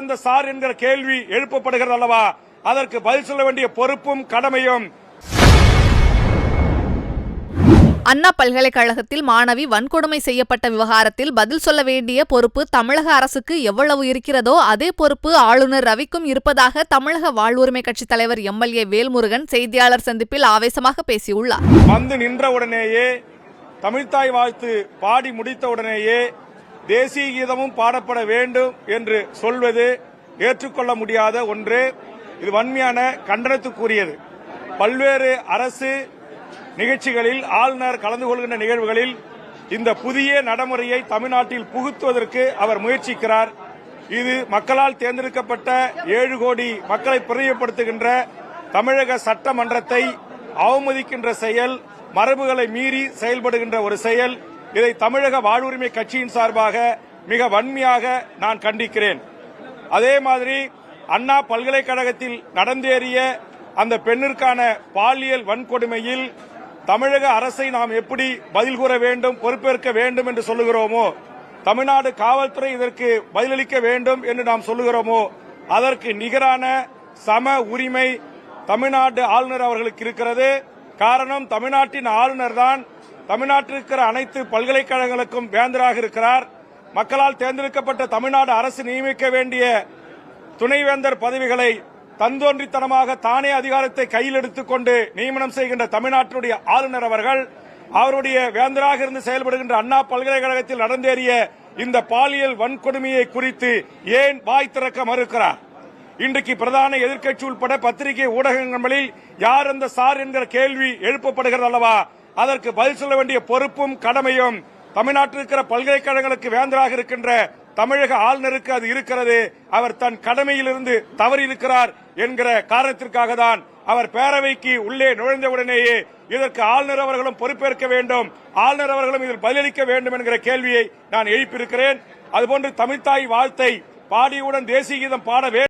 யார் அந்த சார் என்கிற கேள்வி எழுப்பப்படுகிறது அல்லவா? அதற்கு பதில் சொல்ல வேண்டிய பொறுப்பும் கடமையும். அண்ணா பல்கலைக்கழகத்தில் மாணவி வன்கொடுமை செய்யப்பட்ட விவகாரத்தில் பதில் சொல்ல வேண்டிய பொறுப்பு தமிழக அரசுக்கு எவ்வளவு இருக்கிறதோ அதே பொறுப்பு ஆளுநர் ரவிக்கும் இருப்பதாக தமிழக வாழ்வுரிமை கட்சித் தலைவர் எம்எல்ஏ வேல்முருகன் செய்தியாளர் சந்திப்பில் ஆவேசமாக பேசியுள்ளார். வந்து நின்றவுடனேயே தமிழ்த்தாய் வாழ்த்து பாடி முடித்தவுடனேயே தேசிய கீதமும் பாடப்பட வேண்டும் என்று சொல்வது ஏற்றுக்கொள்ள முடியாத ஒன்று. இது வன்மையான கண்டனத்துக்குரியது. பல்வேறு அரசு நிகழ்ச்சிகளில் ஆளுநர் கலந்து கொள்கின்ற நிகழ்வுகளில் இந்த புதிய நடைமுறையை தமிழ்நாட்டில் புகுத்துவதற்கு அவர் முயற்சிக்கிறார். இது மக்களால் தேர்ந்தெடுக்கப்பட்ட ஏழு கோடி மக்களை பிரியப்படுத்துகின்ற தமிழக சட்டமன்றத்தை அவமதிக்கின்ற செயல் மரபுகளை மீறி செயல்படுகின்ற ஒரு செயல். இதை தமிழக வாழ்வுரிமை கட்சியின் சார்பாக மிக வன்மையாக நான் கண்டிக்கிறேன். அதே மாதிரி அண்ணா பல்கலைக்கழகத்தில் நடந்தேறிய அந்த பெண்ணிற்கான பாலியல் வன்கொடுமையில் தமிழக அரசை நாம் எப்படி பதில் கூற வேண்டும் பொறுப்பேற்க வேண்டும் என்று சொல்லுகிறோமோ தமிழ்நாடு காவல்துறை இதற்கு பதிலளிக்க வேண்டும் என்று நாம் சொல்லுகிறோமோ அதற்கு நிகரான சம உரிமை தமிழ்நாடு ஆளுநர் அவர்களுக்கு இருக்கிறது. காரணம் தமிழ்நாட்டின் ஆளுநர் தான் தமிழ்நாட்டில் இருக்கிற அனைத்து பல்கலைக்கழகங்களுக்கும் வேந்தராக இருக்கிறார். மக்களால் தேர்ந்தெடுக்கப்பட்ட தமிழ்நாடு அரசு நியமிக்க வேண்டிய துணைவேந்தர் பதவிகளை தந்தோன்றித்தனமாக தானே அதிகாரத்தை கையில் எடுத்துக்கொண்டு நியமனம் செய்கின்ற தமிழ்நாட்டினுடைய ஆளுநர் அவர்கள் அவருடைய வேந்தராக இருந்து செயல்படுகின்ற அண்ணா பல்கலைக்கழகத்தில் நடந்தேறிய இந்த பாலியல் வன்கொடுமையை குறித்து ஏன் வாய் திறக்க மறுக்கிறார்? இன்றைக்கு பிரதான எதிர்க்கட்சி உட்பட பத்திரிகை ஊடகங்களில் யார் அந்த சார் என்கிற கேள்வி எழுப்பப்படுகிறது அல்லவா? அதற்கு பதில் சொல்ல வேண்டிய பொறுப்பும் கடமையும் தமிழ்நாட்டில் இருக்கிற பல்கலைக்கழகங்களுக்கு வேந்தராக இருக்கின்ற தமிழக ஆளுநருக்கு அது இருக்கிறது. அவர் தன் கடமையிலிருந்து தவறி இருக்கிறார் என்கிற காரணத்திற்காக தான் அவர் பேரவைக்கு உள்ளே நுழைந்தவுடனேயே இதற்கு ஆளுநர் அவர்களும் பொறுப்பேற்க வேண்டும். ஆளுநர் அவர்களும் இதில் பதிலளிக்க வேண்டும் என்கிற கேள்வியை நான் எழுப்பியிருக்கிறேன். அதுபோன்று தமிழ்தாய் வாழ்த்தை பாடியுடன் தேசிய கீதம் பாட வேண்டும்